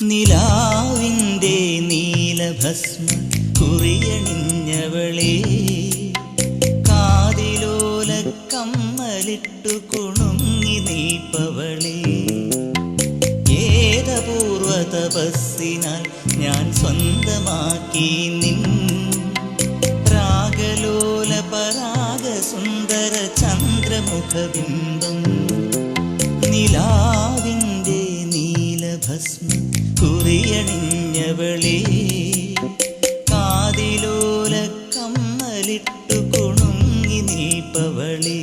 നിലാവിന്റെ നീലഭസ്മ കുറിയണിഞ്ഞവളേ കാതിലോല കമ്മലിട്ടു കുണുങ്ങി നീപ്പവളേ. ഏതപൂർവ തപസ്സിനാൽ ഞാൻ സ്വന്തമാക്കി നിൻ രാഗലോല പരാഗ സുന്ദര ചന്ദ്രമുഖബിംബം നിലാ കുറിയണിഞ്ഞവളേ കാതിലോല കമ്മലിട്ടു കുണുങ്ങി നീപ്പവളേ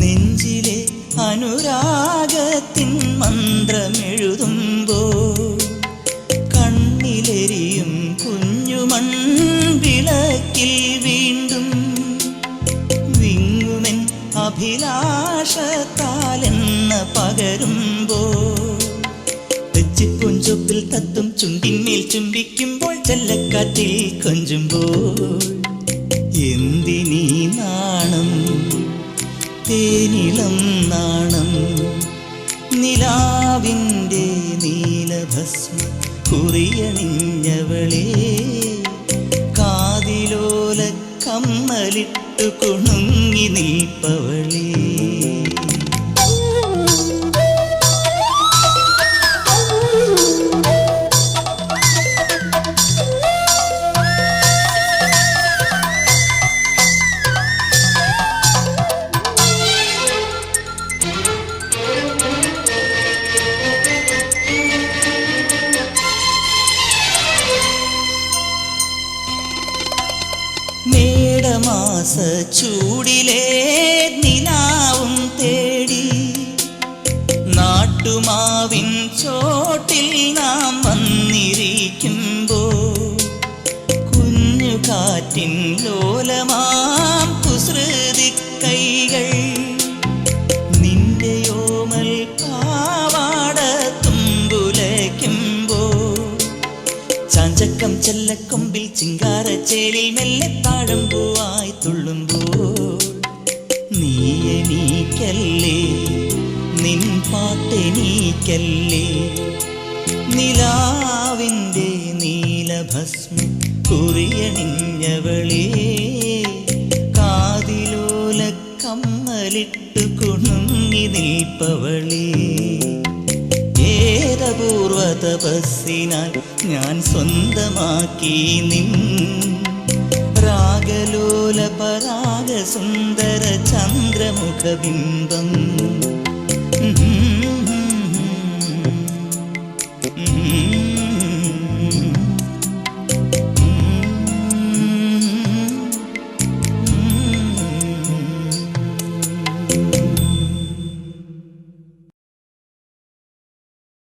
നെഞ്ചിലെ അനുരാഗത്തിൻ മന്ത്രമെഴുതുമ്പോ കണ്ണിലെരിയും കുഞ്ഞുമൺ വിളക്കിൽ വീണ്ടും വിങ്ങുമെൻ അഭിലാഷത്താലെന്ന പകരുമ്പോ ിൽ തത്തും ചുണ്ടിന്മേൽ ചുംബിക്കുമ്പോൾ ചെല്ലക്കാറ്റിൽ കൊഞ്ചുമ്പോൾ എന്തിനീ നാണം തേനിളം നാണം. നിലാവിന്റെ നീലഭസ്മ കുറിയണിഞ്ഞവളേ കാതിലോല കമ്മലിട്ടു കുണുങ്ങി നിൽപ്പവളേ. മേടമാസ നിനാവും തേടി. നാട്ടുമാവിൻ ചോട്ടിൽ നാം വന്നിരിക്കുമ്പോ കുഞ്ഞു കാറ്റിൻ ലോലമാം കുസൃതി കൈകൾ ചാഞ്ചക്കം ചെല്ലക്കൊമ്പിൽ ചിങ്കാരച്ചേലിൽ മെല്ലെ താഴമ്പൂവായി തുള്ളുമ്പോൾ നീ എനിക്കല്ലേ നിൻ പാട്ടെനീക്കല്ലേ നിലാവിന്റെ നീലഭസ്മ കുറിയണിഞ്ഞവളേ കാതിലോല കമ്മലിട്ട് കുണുങ്ങി നിൽപ്പവളേ. തപസ്സിനാൽ ഞാൻ സ്വന്തമാക്കി നിൻ രാഗലോല പരാഗസുന്ദര ചന്ദ്രമുഖബിംബം